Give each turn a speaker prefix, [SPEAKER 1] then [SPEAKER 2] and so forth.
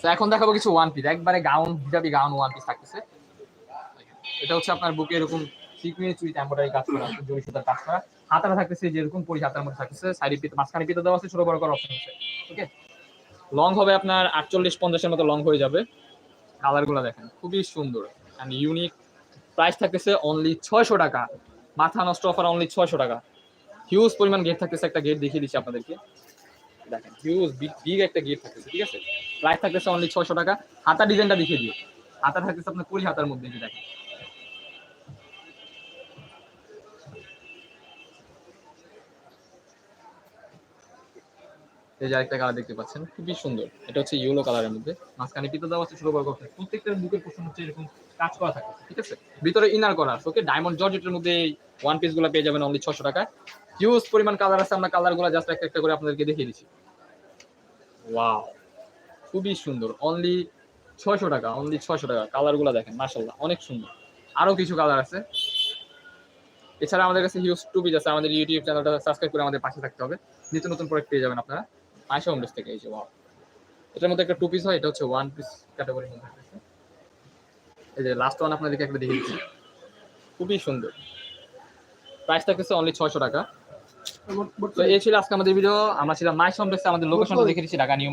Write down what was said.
[SPEAKER 1] তো এখন দেখাবো কিছু ওয়ান পিস একবারে গাউন হিজাবি গাউন ওয়ান পিস থাকতেছে। এটা হচ্ছে আপনার বুকে এরকম সিকুয়েন্স উইথ এমব্রয়ডারি কাজ করা জরি সুতার কাজ করা। হাতাটা থাকতেছে যেরকম পরি হাতার মধ্যে থাকতেছে। সাইডে পিতে মাঝখানে পিতে দেওয়া আছে, ছোট বড় করার অপশন আছে। ওকে লং হবে আপনার আটচল্লিশ, পঞ্চাশের মতো লং হয়ে যাবে। কালারগুলো দেখেন, খুবই সুন্দর অ্যান্ড ইউনিক প্রাইস থাকতেছে অনলি ছয়শো টাকা। মাথা নষ্ট অফার অনলি ছয়শো টাকা। হিউজ পরিমাণ গেট থাকতেছে, একটা গেট দেখিয়ে দিচ্ছি আপনাদেরকে। দেখেন হিউজ বিগ একটা গেট থাকতেছে, ঠিক আছে? প্রাইস থাকতেছে অনলি ছয়শো টাকা। হাতা ডিজাইনটা দেখিয়ে দিও। হাতা থাকতেছে আপনার কুড়ি হাতার মধ্যে দেখেন। এই যে আরেকটা কালার দেখতে পাচ্ছেন, খুবই সুন্দর। এটা হচ্ছে ইয়েলো কালারের মধ্যে। মাঝখানে পিতো দেওয়া আছে, ছোট বড় করতে প্রত্যেকটা বুকের পোর্শন হচ্ছে এরকম কাজ করা থাকে, ঠিক আছে? ভিতরে ইনার করা আছে ওকে ডায়মন্ড জর্জেটের মধ্যে ওয়ান পিসগুলো পেয়ে যাবেন অনলি ছশো টাকা হিউজ পরিমাণ কালার আছে, আমরা কালারগুলো জাস্ট একটা একটা করে আপনাদেরকে দেখিয়ে দিচ্ছি। ওয়াও খুবই সুন্দর। অনলি ছয়শো টাকা অনলি ছয়শো টাকা। কালারগুলো দেখেন মার্শাল্লাহ অনেক সুন্দর। আরও কিছু কালার আছে। এছাড়া আমাদের কাছে হিউজ টু পিস আছে, আমাদের ইউটিউব চ্যানেলটা সাবস্ক্রাইব করে আমাদের পাশে থাকতে হবে। নিত্য নতুন প্রোডাক্ট পেয়ে যাবেন আপনারা। আয়সা হোমডেস থেকে, এই যে ওয়াও এটার মধ্যে একটা টু পিস হয়, এটা হচ্ছে ওয়ান পিস ক্যাটাগরির মধ্যে এই যে লাস্ট ওয়ান আপনাদেরকে একটা দেখিয়ে দিচ্ছি। খুবই সুন্দর। প্রাইস থাকতেছে অনলি ছয়শো টাকা। তো এই ছিল আজকে আমাদের ভিডিও। আমরা ছিলাম মাই কমপ্লেক্সে আমাদের লোকেশনটা দেখে দিচ্ছি ঢাকা নিউ